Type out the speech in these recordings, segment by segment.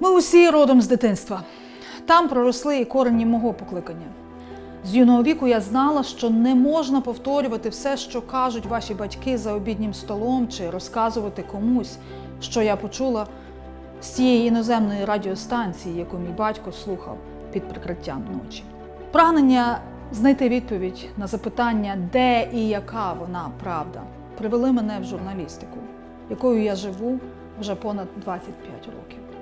Ми усі родом з дитинства. Там проросли і корені мого покликання. З юного віку я знала, що не можна повторювати все, що кажуть ваші батьки за обіднім столом, чи розказувати комусь, що я почула з цієї іноземної радіостанції, яку мій батько слухав під прикриттям ночі. Прагнення знайти відповідь на запитання, де і яка вона правда, привели мене в журналістику, якою я живу вже понад 25 років.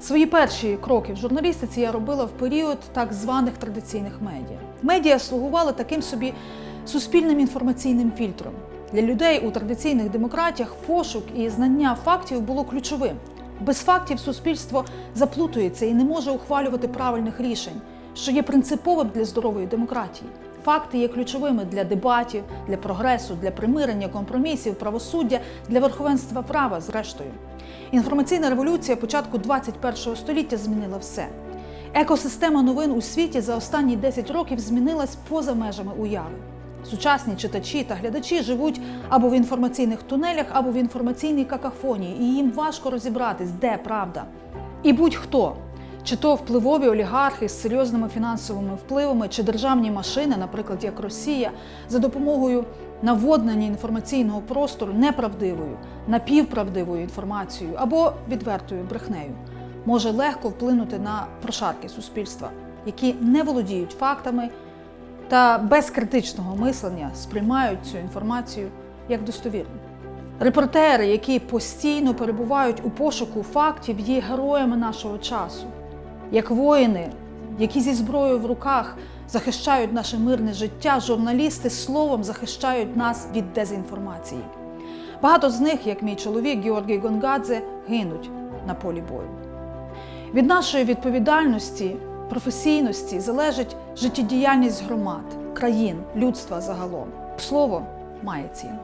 Свої перші кроки в журналістиці я робила в період так званих традиційних медіа. Медіа слугували таким собі суспільним інформаційним фільтром. Для людей у традиційних демократіях пошук і знання фактів було ключовим. Без фактів суспільство заплутується і не може ухвалювати правильних рішень, що є принциповим для здорової демократії. Факти є ключовими для дебатів, для прогресу, для примирення, компромісів, правосуддя, для верховенства права, зрештою. Інформаційна революція початку 21 століття змінила все. Екосистема новин у світі за останні 10 років змінилась поза межами уяви. Сучасні читачі та глядачі живуть або в інформаційних тунелях, або в інформаційній какафонії, і їм важко розібратись, де правда. І будь-хто, чи то впливові олігархи з серйозними фінансовими впливами, чи державні машини, наприклад, як Росія, за допомогою наводнення інформаційного простору неправдивою, напівправдивою інформацією або відвертою брехнею, може легко вплинути на прошарки суспільства, які не володіють фактами та без критичного мислення сприймають цю інформацію як достовірну. Репортери, які постійно перебувають у пошуку фактів, є героями нашого часу, як воїни, які зі зброєю в руках захищають наше мирне життя, журналісти словом захищають нас від дезінформації. Багато з них, як мій чоловік Георгій Гонгадзе, гинуть на полі бою. Від нашої відповідальності, професійності залежить життєдіяльність громад, країн, людства загалом. Слово має ціну.